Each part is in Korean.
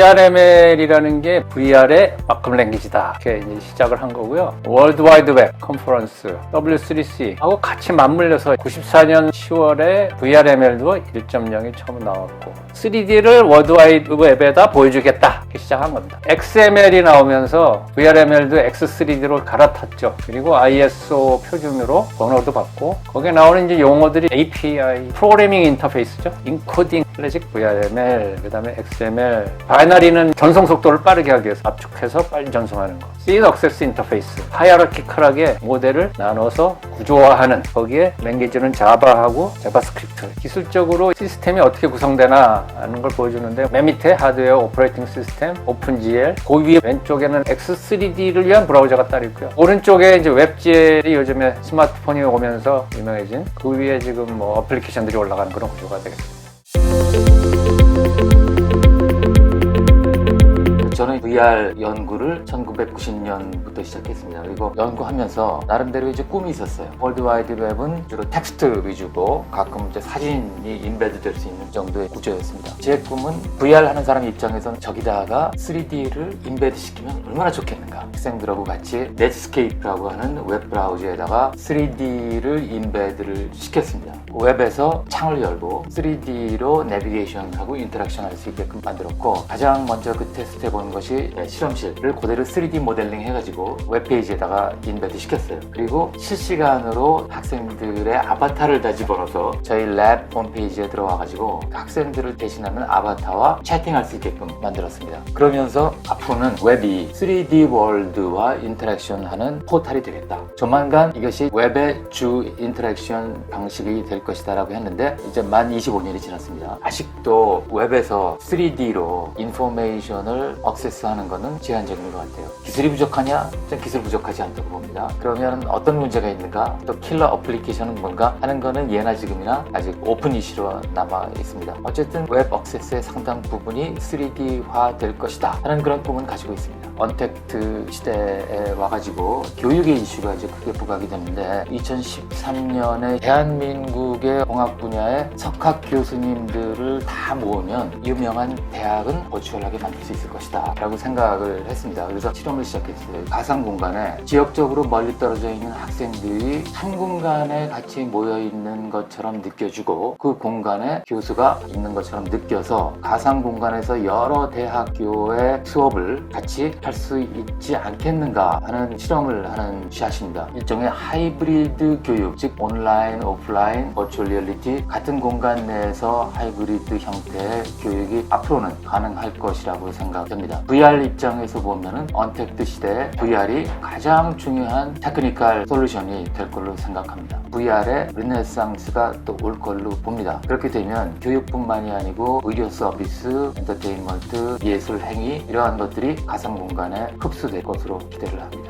VRML이라는 게 VR의 마크업 랭귀지다. 이렇게 이제 시작을 한 거고요. 월드 와이드 웹 컨퍼런스 W3C 하고 같이 맞물려서 94년 10월에 VRML도 1.0이 처음 나왔고 3D를 월드 와이드 웹에다 보여주겠다. 이렇게 시작한 겁니다. XML이 나오면서 VRML도 X3D로 갈아탔죠. 그리고 ISO 표준으로 번호도 받고 거기에 나오는 이제 용어들이 API, 프로그래밍 인터페이스죠. 인코딩, 클래식 VRML, 그 다음에 XML. 바이너리는 전송 속도를 빠르게 하기 위해서 압축해서 빨리 전송하는 거. Seed Access Interface, 하이어러키컬하게 모델을 나눠서 구조화하는 거기에 랭귀지는 자바하고 자바스크립트. 기술적으로 시스템이 어떻게 구성되나 하는 걸 보여주는데 맨 밑에 하드웨어 오퍼레이팅 시스템, 오픈GL, 그 위에 왼쪽에는 X3D를 위한 브라우저가 따로 있고요. 오른쪽에 이제 웹GL이 요즘에 스마트폰이 오면서 유명해진 그 위에 지금 뭐 어플리케이션들이 올라가는 그런 구조가 되겠습니다. 저는 VR 연구를 1990년부터 시작했습니다. 그리고 연구하면서 나름대로 이제 꿈이 있었어요. 월드와이드 웹은 주로 텍스트 위주고 가끔 이제 사진이 인베드 될 수 있는 정도의 구조였습니다. 제 꿈은 VR 하는 사람 입장에서는 저기다가 3D를 인베드 시키면 얼마나 좋겠는가. 학생들하고 같이 넷스케이프라고 하는 웹 브라우저에다가 3D를 인베드를 시켰습니다. 웹에서 창을 열고 3D로 내비게이션하고 인터랙션 할 수 있게끔 만들었고 가장 먼저 그 테스트 해본 것이 네, 실험실을 그대로 3D 모델링 해가지고 웹페이지에다가 인베드 시켰어요. 그리고 실시간으로 학생들의 아바타를 다 집어넣어서 저희 랩 홈페이지에 들어와가지고 학생들을 대신하는 아바타와 채팅할 수 있게끔 만들었습니다. 그러면서 앞으로는 웹이 3D 월드와 인터랙션 하는 포탈이 되겠다. 조만간 이것이 웹의 주 인터랙션 방식이 될 것이다 라고 했는데 이제 만 25년이 지났습니다. 아직도 웹에서 3D로 인포메이션을 억 세스하는 것은 제한적인 것 같아요. 기술이 부족하냐? 전 기술 부족하지 않다고 봅니다. 그러면 어떤 문제가 있는가? 또 킬러 어플리케이션은 뭔가? 하는 거는 예나 지금이나 아직 오픈 이슈로 남아 있습니다. 어쨌든 웹 억세스의 상당 부분이 3D화 될 것이다 하는 그런 꿈은 가지고 있습니다. 언택트 시대에 와가지고 교육의 이슈가 이제 크게 부각이 되는데 2013년에 대한민국의 공학 분야의 석학 교수님들을 다 모으면 유명한 대학은 버추얼하게 만들 수 있을 것이다 라고 생각을 했습니다. 그래서 실험을 시작했어요. 가상 공간에 지역적으로 멀리 떨어져 있는 학생들이 한 공간에 같이 모여 있는 것처럼 느껴지고 그 공간에 교수가 있는 것처럼 느껴서 가상 공간에서 여러 대학교의 수업을 같이 할수 있지 않겠는가 하는 실험을 하는 샷입니다. 일종의 하이브리드 교육, 즉 온라인, 오프라인, 버추얼 리얼리티 같은 공간 내에서 하이브리드 형태의 교육이 앞으로는 가능할 것이라고 생각됩니다. VR 입장에서 보면은 언택트 시대에 VR이 가장 중요한 테크니컬 솔루션이 될 걸로 생각합니다. VR의 르네상스가 또 올 걸로 봅니다. 그렇게 되면 교육뿐만이 아니고 의료 서비스, 엔터테인먼트, 예술 행위 이러한 것들이 가상 공간 에 흡수될 것으로 기대를 합니다.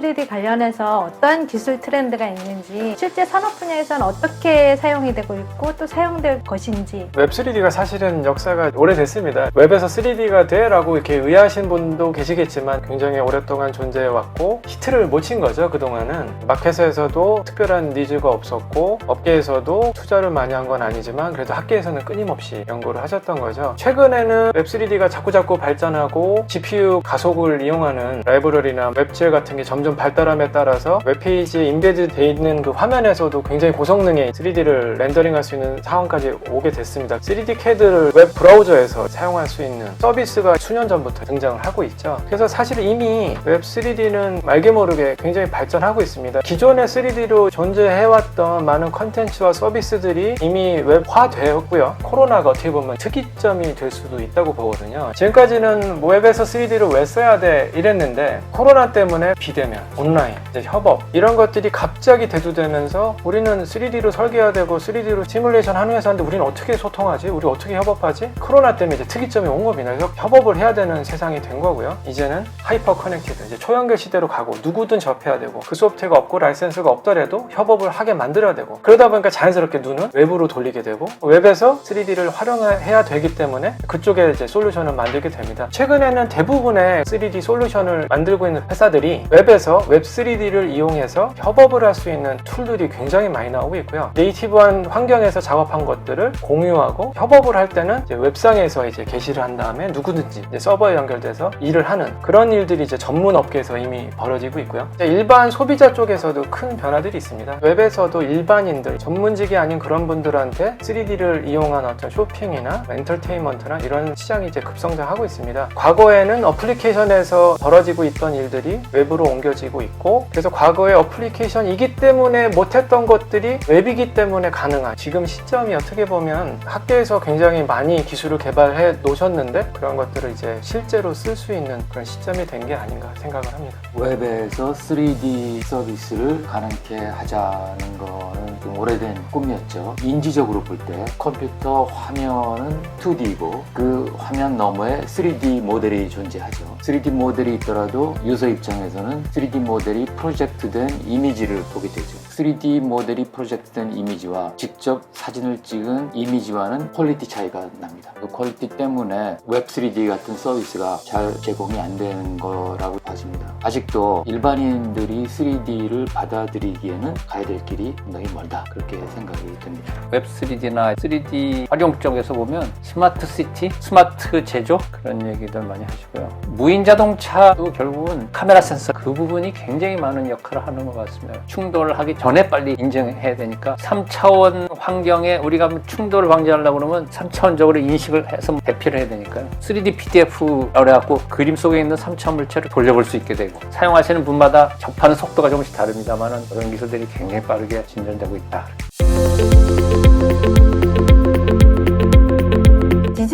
3D 관련해서 어떤 기술 트렌드가 있는지 실제 산업 분야에서는 어떻게 사용이 되고 있고 또 사용될 것인지 웹 3D가 사실은 역사가 오래됐습니다. 웹에서 3D가 돼라고 이렇게 의아하신 분도 계시겠지만 굉장히 오랫동안 존재해 왔고 히트를 못 친 거죠 그동안은 마켓에서도 특별한 니즈가 없었고 업계에서도 투자를 많이 한 건 아니지만 그래도 학계에서는 끊임없이 연구를 하셨던 거죠. 최근에는 웹 3D가 자꾸자꾸 발전하고 GPU 가속을 이용하는 라이브러리나 웹젤 같은 게 점점 발달함에 따라서 웹페이지에 인베드 돼 있는 그 화면에서도 굉장히 고성능의 3D를 렌더링할 수 있는 상황까지 오게 됐습니다. 3D CAD를 웹 브라우저에서 사용할 수 있는 서비스가 수년 전부터 등장을 하고 있죠. 그래서 사실 이미 웹 3D는 말게 모르게 굉장히 발전하고 있습니다. 기존의 3D로 존재해왔던 많은 컨텐츠와 서비스들이 이미 웹화되었고요. 코로나가 어떻게 보면 특이점이 될 수도 있다고 보거든요. 지금까지는 뭐 웹에서 3D를 왜 써야 돼 이랬는데 코로나 때문에 비대면, 온라인, 이제 협업 이런 것들이 갑자기 대두되면서 우리는 3D로 설계해야 되고 3D로 시뮬레이션 하는 회사인데 우리는 어떻게 소통하지? 우리 어떻게 협업하지? 코로나 때문에 이제 특이점이 온 겁니다. 그래서 협업을 해야 되는 세상이 된 거고요. 이제는 하이퍼 커넥티드, 이제 초연결 시대로 가고 누구든 접해야 되고 그 소프트웨어가 없고 라이센스가 없더라도 협업을 하게 만들어야 되고 그러다 보니까 자연스럽게 눈은 웹으로 돌리게 되고 웹에서 3D를 활용해야 되기 때문에 그쪽에 이제 솔루션을 만들게 됩니다. 최근에는 대부분의 3D 솔루션을 만들고 있는 회사들이 웹에 웹에서 웹 3D를 이용해서 협업을 할 수 있는 툴들이 굉장히 많이 나오고 있고요. 네이티브한 환경에서 작업한 것들을 공유하고 협업을 할 때는 웹상에서 이제 게시를 한 다음에 누구든지 서버에 연결돼서 일을 하는 그런 일들이 이제 전문 업계에서 이미 벌어지고 있고요. 일반 소비자 쪽에서도 큰 변화들이 있습니다. 웹에서도 일반인들, 전문직이 아닌 그런 분들한테 3D를 이용한 어떤 쇼핑이나 엔터테인먼트나 이런 시장이 이제 급성장하고 있습니다. 과거에는 어플리케이션에서 벌어지고 있던 일들이 웹으로 옮겨 지고 있고 그래서 과거에 어플리케이션이기 때문에 못했던 것들이 웹이기 때문에 가능한 지금 시점이 어떻게 보면 학계에서 굉장히 많이 기술을 개발해 놓으셨는데 그런 것들을 이제 실제로 쓸 수 있는 그런 시점이 된 게 아닌가 생각을 합니다. 웹에서 3D 서비스를 가능케 하자는 거는 좀 오래된 꿈이었죠. 인지적으로 볼 때 컴퓨터 화면은 2D고 그 화면 너머에 3D 모델이 존재하죠. 3D 모델이 있더라도 유저 입장에서는 3D 모델이 프로젝트된 이미지를 보게 되죠. 3D 모델이 프로젝트된 이미지와 직접 사진을 찍은 이미지와는 퀄리티 차이가 납니다. 그 퀄리티 때문에 웹 3D 같은 서비스가 잘 제공이 안 되는 거라고 봐집니다. 아직도 일반인들이 3D를 받아들이기에는 가야 될 길이 상당히 멀다. 그렇게 생각이 듭니다. 웹 3D나 3D 활용 쪽에서 보면 스마트 시티, 스마트 제조 그런 얘기들 많이 하시고요. 무인 자동차도 결국은 카메라 센서 그 부분이 굉장히 많은 역할을 하는 것 같습니다. 충돌하기 전에 빨리 인증해야 되니까 3차원 환경에 우리가 충돌을 방지하려고 그러면 3차원적으로 인식을 해서 대피를 해야 되니까요. 3D PDF라고 그래갖고 그림 속에 있는 3차원 물체를 돌려볼 수 있게 되고 사용하시는 분마다 접하는 속도가 조금씩 다릅니다만 그런 기술들이 굉장히 빠르게 진전되고 있다.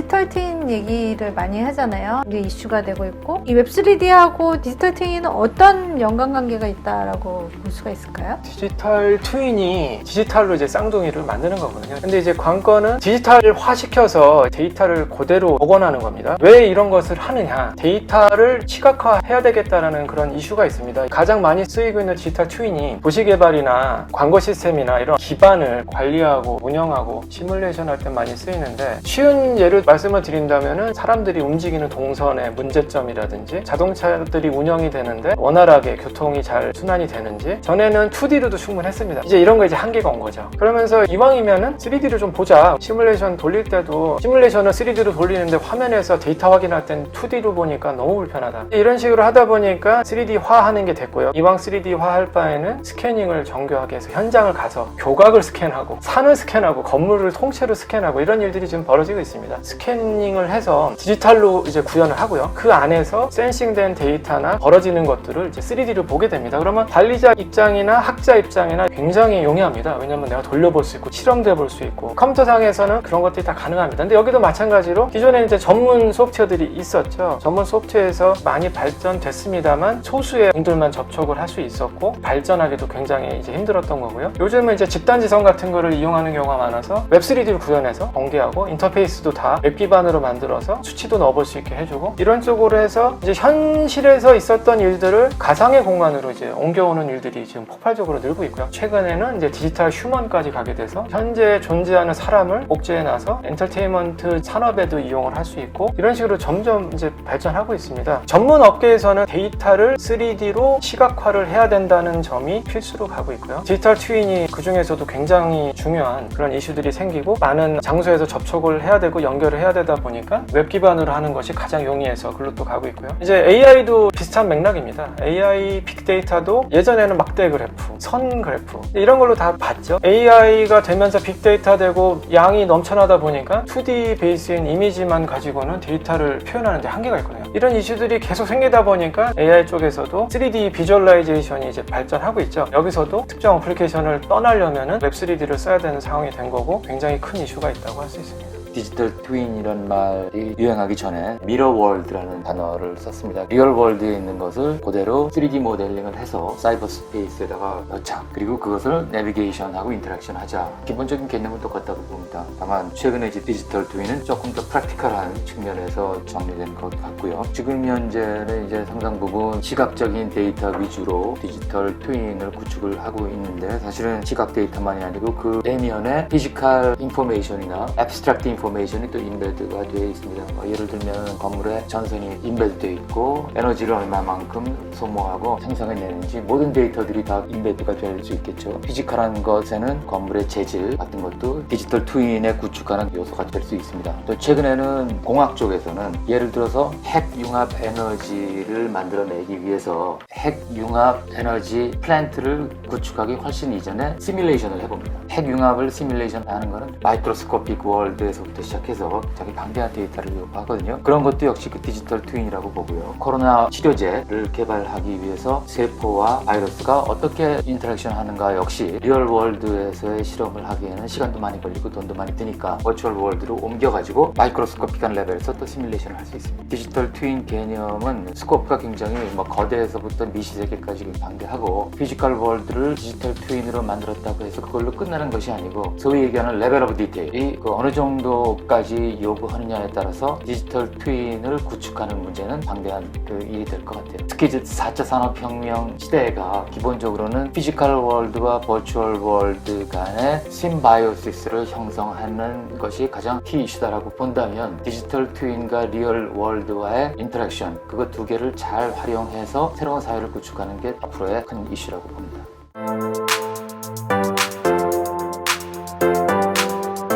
디지털 트윈 얘기를 많이 하잖아요. 이게 이슈가 되고 있고 이 웹 3D하고 디지털 트윈은 어떤 연관관계가 있다라고 볼 수가 있을까요? 디지털 트윈이 디지털로 이제 쌍둥이를 만드는 거거든요. 근데 이제 관건은 디지털화 시켜서 데이터를 그대로 복원하는 겁니다. 왜 이런 것을 하느냐? 데이터를 시각화해야 되겠다라는 그런 이슈가 있습니다. 가장 많이 쓰이고 있는 디지털 트윈이 도시 개발이나 광고 시스템이나 이런 기반을 관리하고 운영하고 시뮬레이션 할 때 많이 쓰이는데 쉬운 예를 말씀을 드린다면은 사람들이 움직이는 동선의 문제점이라든지 자동차들이 운영이 되는데 원활하게 교통이 잘 순환이 되는지 전에는 2D로도 충분했습니다. 이제 이런 거 이제 한계가 온 거죠. 그러면서 이왕이면은 3D를 좀 보자. 시뮬레이션 돌릴 때도 시뮬레이션을 3D로 돌리는데 화면에서 데이터 확인할 땐 2D로 보니까 너무 불편하다. 이런 식으로 하다 보니까 3D화 하는 게 됐고요. 이왕 3D화 할 바에는 스캐닝을 정교하게 해서 현장을 가서 교각을 스캔하고 산을 스캔하고 건물을 통째로 스캔하고 이런 일들이 지금 벌어지고 있습니다. 스캐닝을 해서 디지털로 이제 구현을 하고요. 그 안에서 센싱된 데이터나 벌어지는 것들을 이제 3D로 보게 됩니다. 그러면 관리자 입장이나 학자 입장이나 굉장히 용이합니다. 왜냐면 내가 돌려볼 수 있고 실험돼 볼수 있고 컴퓨터상에서는 그런 것들이 다 가능합니다. 근데 여기도 마찬가지로 기존에 이제 전문 소프트웨어들이 있었죠. 전문 소프트웨어에서 많이 발전됐습니다만 소수의 분들만 접촉을 할 수 있었고 발전하기도 굉장히 이제 힘들었던 거고요. 요즘은 이제 집단 지성 같은 거를 이용하는 경우가 많아서 웹 3D를 구현해서 공개하고 인터페이스도 다웹 기반으로 만들어서 수치도 넣어볼 수 있게 해주고 이런 쪽으로 해서 이제 현실에서 있었던 일들을 가상의 공간으로 이제 옮겨오는 일들이 지금 폭발적으로 늘고 있고요. 최근에는 이제 디지털 휴먼까지 가게 돼서 현재 존재하는 사람을 복제해 놔서 엔터테인먼트 산업에도 이용을 할 수 있고 이런 식으로 점점 이제 발전하고 있습니다. 전문 업계에서는 데이터를 3D로 시각화를 해야 된다는 점이 필수로 가고 있고요. 디지털 트윈이 그 중에서도 굉장히 중요한 그런 이슈들이 생기고 많은 장소에서 접촉을 해야 되고 연결을 해야 되다 보니까 웹 기반으로 하는 것이 가장 용이해서 글로 또 가고 있고요. 이제 AI도 비슷한 맥락입니다. AI 빅데이터도 예전에는 막대 그래프, 선 그래프 이런 걸로 다 봤죠. AI가 되면서 빅데이터 되고 양이 넘쳐나다 보니까 2D 베이스인 이미지만 가지고는 데이터를 표현하는데 한계가 있거든요. 이런 이슈들이 계속 생기다 보니까 AI 쪽에서도 3D 비주얼라이제이션이 이제 발전하고 있죠. 여기서도 특정 어플리케이션을 떠나려면은 웹3D를 써야 되는 상황이 된 거고 굉장히 큰 이슈가 있다고 할 수 있습니다. 디지털 트윈이란 말이 유행하기 전에 미러 월드라는 단어를 썼습니다. 리얼 월드에 있는 것을 그대로 3D 모델링을 해서 사이버 스페이스에다가 넣자. 그리고 그것을 내비게이션하고 인터랙션 하자. 기본적인 개념은 똑같다고 봅니다. 다만 최근에 이제 디지털 트윈은 조금 더 프랙티컬한 측면에서 정리된 것 같고요. 지금 현재는 이제 상당 부분 시각적인 데이터 위주로 디지털 트윈을 구축을 하고 있는데 사실은 시각 데이터만이 아니고 그 내면의 피지컬 인포메이션이나 information 인포메이션 이 또 인베드가 되어 있습니다. 뭐 예를 들면 건물에 전선이 인베드되어 있고 에너지를 얼마만큼 소모하고 생성해내는지 모든 데이터들이 다 인베드가 될 수 있겠죠. 피지컬한 것에는 건물의 재질 같은 것도 디지털 트윈에 구축하는 요소가 될 수 있습니다. 또 최근에는 공학 쪽에서는 예를 들어서 핵 융합 에너지를 만들어내기 위해서 핵 융합 에너지 플랜트를 구축하기 훨씬 이전에 시뮬레이션을 해봅니다. 핵 융합을 시뮬레이션 하는 거는 마이크로스코픽 월드에서부터 시작해서 자기 방대한 데이터를 요구하거든요. 그런 것도 역시 그 디지털 트윈이라고 보고요. 코로나 치료제를 개발하기 위해서 세포와 바이러스가 어떻게 인터랙션 하는가 역시 리얼 월드에서의 실험을 하기에는 시간도 많이 걸리고 돈도 많이 드니까 버추얼 월드로 옮겨가지고 마이크로스코픽한 레벨에서 또 시뮬레이션을 할 수 있습니다. 디지털 트윈 개념은 스코프가 굉장히 뭐 거대에서부터 미시세계까지 방대하고 피지컬 월드를 디지털 트윈으로 만들었다고 해서 그걸로 끝나는 것이 아니고 소위 얘기하는 레벨 오브 디테일이 그 어느 정도까지 요구하느냐에 따라서 디지털 트윈을 구축하는 문제는 방대한 그 일이 될 것 같아요. 특히 이제 4차 산업혁명 시대가 기본적으로는 피지컬 월드와 버추얼 월드 간의 심바이오시스를 형성하는 것이 가장 키 이슈다라고 본다면 디지털 트윈과 리얼 월드와의 인터랙션 그거 두 개를 잘 활용해서 새로운 사회를 구축하는 게 앞으로의 큰 이슈라고 봅니다.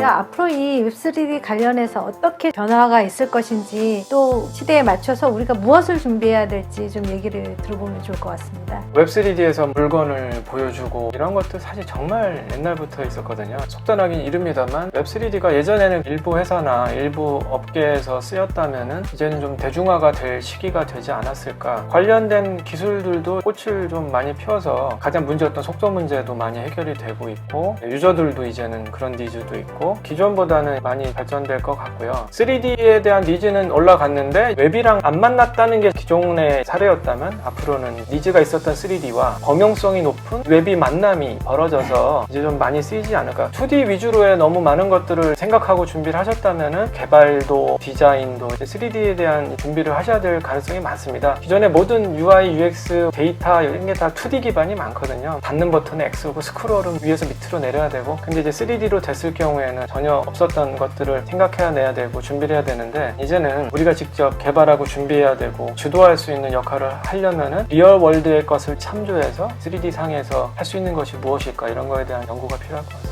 네, 앞으로 이 웹3D 관련해서 어떻게 변화가 있을 것인지 또 시대에 맞춰서 우리가 무엇을 준비해야 될지 좀 얘기를 들어보면 좋을 것 같습니다. 웹3D에서 물건을 보여주고 이런 것도 사실 정말 옛날부터 있었거든요. 속단하긴 이릅니다만 웹3D가 예전에는 일부 회사나 일부 업계에서 쓰였다면은 이제는 좀 대중화가 될 시기가 되지 않았을까. 관련된 기술들도 꽃을 좀 많이 피워서 가장 문제였던 속도 문제도 많이 해결이 되고 있고 유저들도 이제는 그런 니즈도 있고 기존보다는 많이 발전될 것 같고요. 3D에 대한 니즈는 올라갔는데 웹이랑 안 만났다는 게 기존의 사례였다면 앞으로는 니즈가 있었던 3D와 범용성이 높은 웹이 만남이 벌어져서 이제 좀 많이 쓰이지 않을까. 2D 위주로의 너무 많은 것들을 생각하고 준비를 하셨다면 개발도 디자인도 3D에 대한 준비를 하셔야 될 가능성이 많습니다. 기존의 모든 UI, UX, 데이터 이런 게 다 2D 기반이 많거든요. 닫는 버튼은 X고 스크롤은 위에서 밑으로 내려야 되고 근데 이제 3D로 됐을 경우에는 전혀 없었던 것들을 생각해야 내야 되고 준비를 해야 되는데 이제는 우리가 직접 개발하고 준비해야 되고 주도할 수 있는 역할을 하려면은 리얼 월드의 것을 참조해서 3D 상에서 할 수 있는 것이 무엇일까 이런 거에 대한 연구가 필요할 것 같습니다.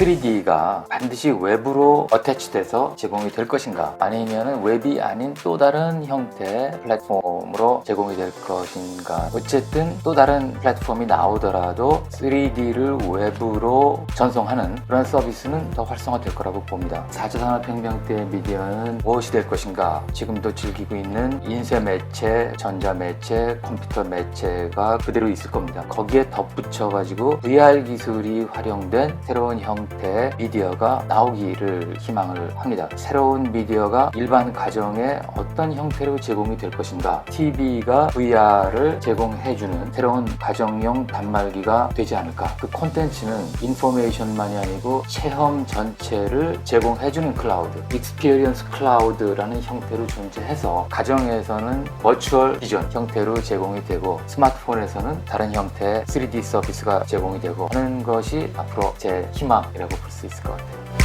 3D가 반드시 웹으로 어태치돼서 제공이 될 것인가? 아니면 웹이 아닌 또 다른 형태의 플랫폼으로 제공이 될 것인가? 어쨌든 또 다른 플랫폼이 나오더라도 3D를 웹으로 전송하는 그런 서비스는 더 활성화될 거라고 봅니다. 4차 산업혁명 때 미디어는 무엇이 될 것인가? 지금도 즐기고 있는 인쇄 매체, 전자 매체, 컴퓨터 매체가 그대로 있을 겁니다. 거기에 덧붙여 가지고 VR 기술이 활용된 새로운 형태 의 미디어가 나오기를 희망을 합니다. 새로운 미디어가 일반 가정에 어떤 형태로 제공이 될 것인가? TV가 VR을 제공해주는 새로운 가정용 단말기가 되지 않을까? 그 콘텐츠는 인포메이션만이 아니고 체험 전체를 제공해주는 클라우드, 익스피리언스 클라우드라는 형태로 존재해서 가정에서는 버추얼 비전 형태로 제공이 되고 스마트폰에서는 다른 형태의 3D 서비스가 제공이 되고 하는 것이 앞으로 제 희망 이라고 볼수 있을 것 같아요.